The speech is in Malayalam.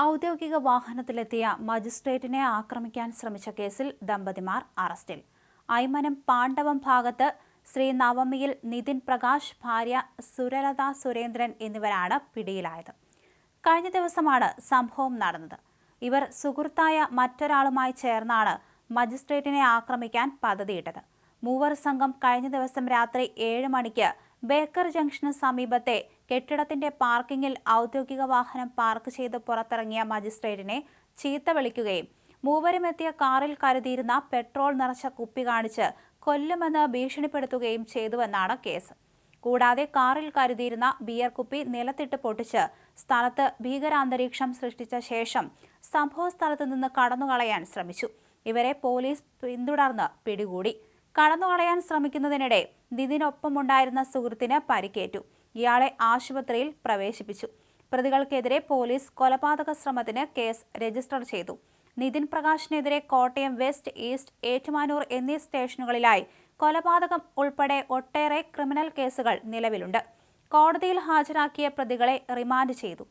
ഔദ്യോഗിക വാഹനത്തിലെത്തിയ മജിസ്ട്രേറ്റിനെ ആക്രമിക്കാൻ ശ്രമിച്ച കേസിൽ ദമ്പതിമാർ അറസ്റ്റിൽ. ഐമനം പാണ്ഡവം ഭാഗത്ത് ശ്രീ നവമിയിൽ നിതിൻ പ്രകാശ് ഭാര്യ സുരലത സുരേന്ദ്രൻ എന്നിവരാണ് പിടിയിലായത്. കഴിഞ്ഞ ദിവസമാണ് സംഭവം നടന്നത്. ഇവർ സുഹൃത്തായ മറ്റൊരാളുമായി ചേർന്നാണ് മജിസ്ട്രേറ്റിനെ ആക്രമിക്കാൻ പദ്ധതിയിട്ടത്. മൂവർ സംഘം കഴിഞ്ഞ ദിവസം രാത്രി ഏഴ് മണിക്ക് ബേക്കർ ജംഗ്ഷന് സമീപത്തെ കെട്ടിടത്തിന്റെ പാർക്കിംഗിൽ ഔദ്യോഗിക വാഹനം പാർക്ക് ചെയ്ത് പുറത്തിറങ്ങിയ മജിസ്ട്രേറ്റിനെ ചീത്ത വിളിക്കുകയും മൂവരുമെത്തിയ കാറിൽ കരുതിയിരുന്ന പെട്രോൾ നിറച്ച കുപ്പി കാണിച്ച് കൊല്ലുമെന്ന് ഭീഷണിപ്പെടുത്തുകയും ചെയ്തുവെന്നാണ് കേസ്. കൂടാതെ കാറിൽ കരുതിയിരുന്ന ബിയർ കുപ്പി നിലത്തിട്ട് പൊട്ടിച്ച് സ്ഥലത്ത് ഭീകരാന്തരീക്ഷം സൃഷ്ടിച്ച ശേഷം സംഭവ സ്ഥലത്ത് നിന്ന് കടന്നുകളയാൻ ശ്രമിച്ചു. ഇവരെ പോലീസ് പിന്തുടർന്ന് പിടികൂടി. കടന്നുകളയാൻ ശ്രമിക്കുന്നതിനിടെ നിതിനൊപ്പമുണ്ടായിരുന്ന സുഹൃത്തിന് പരിക്കേറ്റു. ഇയാളെ ആശുപത്രിയിൽ പ്രവേശിപ്പിച്ചു. പ്രതികൾക്കെതിരെ പോലീസ് കൊലപാതക ശ്രമത്തിന് കേസ് രജിസ്റ്റർ ചെയ്തു. നിതിൻ പ്രകാശിനെതിരെ കോട്ടയം വെസ്റ്റ് ഈസ്റ്റ് ഏറ്റുമാനൂർ എന്നീ സ്റ്റേഷനുകളിലായി കൊലപാതകം ഉൾപ്പെടെ ഒട്ടേറെ ക്രിമിനൽ കേസുകൾ നിലവിലുണ്ട്. കോടതിയിൽ ഹാജരാക്കിയ പ്രതികളെ റിമാൻഡ് ചെയ്തു.